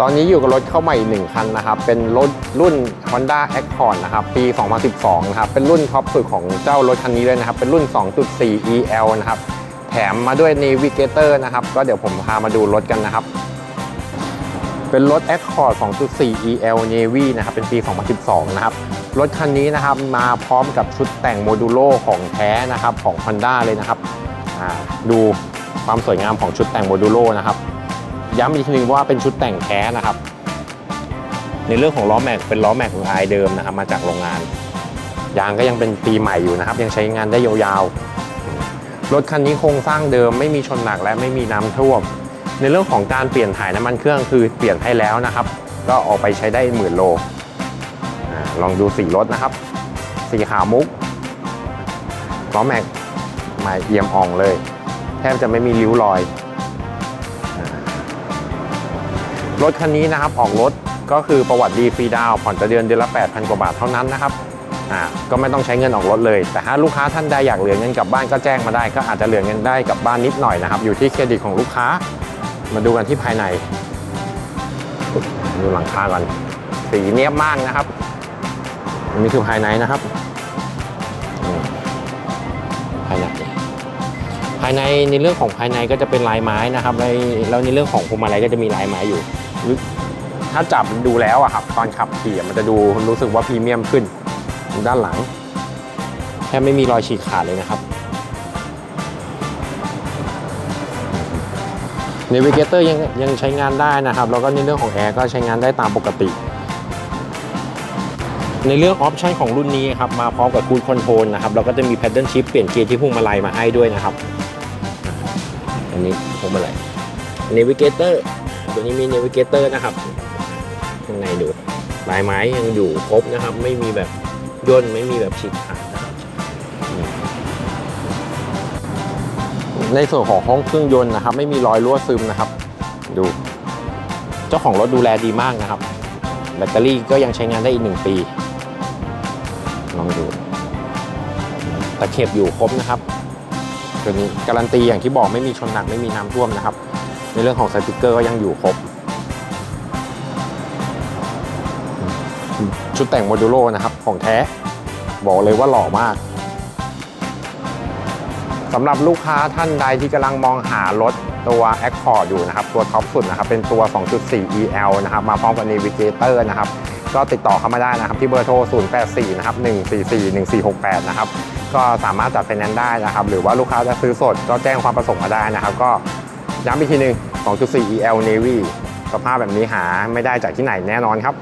ตอนนี้อยู่กับรถเข้าใหม่หนึ่งคันนะครับ เป็นรถรุ่น Honda Accord นะครับ ปี 2012 นะครับ เป็นรุ่นท็อปสุดของเจ้ารถคันนี้เลยนะครับ เป็นรุ่น 2.4 EL นะครับ แถมมาด้วย Navigator นะครับ ก็เดี๋ยวผมพามาดูรถกันนะครับ เป็นรถ Accord 2.4 EL Navy นะครับ เป็นปี 2012 นะครับ รถคันนี้นะครับมาพร้อมกับชุดแต่งโมดูโลของแท้นะครับของ Honda เลยนะครับ ดูความสวยงามของชุดแต่งโมดูโลนะครับ ย้ำอีกทีนึงว่าเป็นชุดแต่งแท้นะครับ ในเรื่องของล้อแม็กเป็นล้อแม็กลายเดิมนะครับมาจากโรงงาน ยางก็ยังเป็นปีใหม่อยู่นะครับ ยังใช้งานได้ยาวๆ รถคันนี้โครงสร้างเดิมไม่มีชนหนักและไม่มีน้ำท่วม ในเรื่องของการเปลี่ยนถ่ายน้ำมันเครื่องคือเปลี่ยนให้แล้วนะครับ ก็ออกไปใช้ได้หมื่นโลลองดูสีรถนะครับ สีขาวมุกล้อแม็กใหม่เอี่ยมอ่องเลย แทบจะไม่มีริ้วรอย รถคันนี้นะครับออกรถก็คือประวัติดีฟรีดาวผ่อนต่อเดือนเดือนละ 8,000 กว่าบาทเท่านั้นนะครับอ่าก็ไม่ต้องใช้เงินออกรถเลย แต่ถ้าลูกค้าท่านใดอยากเหลือเงินกลับบ้านก็แจ้งมาได้ ก็อาจจะเหลือเงินได้กลับบ้านนิดหน่อยนะครับ อยู่ที่เครดิตของลูกค้า มาดูกันที่ภายในดูหลังคาก่อนสีเนียบมากนะครับอันนี้คือภายในนะครับภายในภายในในเรื่องของภายในก็จะเป็นลายไม้นะครับ แล้วแล้วในเรื่องของพวงมาลัยก็จะมีลายไม้อยู่ ถ้าจับดูแล้วอะครับตอนขับขี่มันจะดูรู้สึกว่าพรีเมียมขึ้นด้านหลังแทบไม่มีรอยฉีกขาดเลยนะครับเนวิเกเตอร์ยังยังใช้งานได้นะครับ แล้วก็ในเรื่องของแอร์ก็ใช้งานได้ตามปกติ ในเรื่องออปชันของรุ่นนี้ครับมาพร้อมกับคูดคอนโทรลนะครับเราก็จะมีแพดเดิลชิปเปลี่ยนเกียร์ที่พุ่งมาลัยมาให้ด้วยนะครับ อันนี้พุ่งมาลัยเนวิเกเตอร์ ตัวนี้มีเนวิเกเตอร์นะครับข้างในดูลายไม้ยังอยู่ครบนะครับ ไม่มีแบบย่นไม่มีแบบฉีกขาดนะครับในส่วนของห้องเครื่องยนต์นะครับ ไม่มีรอยรั่วซึมนะครับ ดู เจ้าของรถดูแลดีมากนะครับ แบตเตอรี่ก็ยังใช้งานได้อีกหนึ่งปีลองดูตะเข็บอยู่ครบนะครับตัวนี้การันตีอย่างที่บอกไม่มีชนหนักไม่มีน้ำท่วมนะครับ ในเรื่องของสติกเกอร์ก็ยังอยู่ครบ ชุดแต่งโมดูโลนะครับของแท้ บอกเลยว่าหล่อมากสำหรับลูกค้าท่านใดที่กำลังมองหารถตัว Accord อยู่นะครับ ตัวท็อปสุดนะครับเป็นตัว 2.4 EL นะครับ มาพร้อมกับ Navigator นะครับ ก็ติดต่อเข้ามาได้นะครับ ที่เบอร์โทร 084 นะครับ 144 1468 นะครับ ก็สามารถจัดไฟแนนซ์ได้นะครับ หรือว่าลูกค้าจะซื้อสดก็แจ้งความประสงค์มาได้นะครับ ก็ ย้ำอีกทีหนึ่ง2.4 EL Navy สภาพแบบนี้หาไม่ได้จากที่ไหนแน่นอนครับ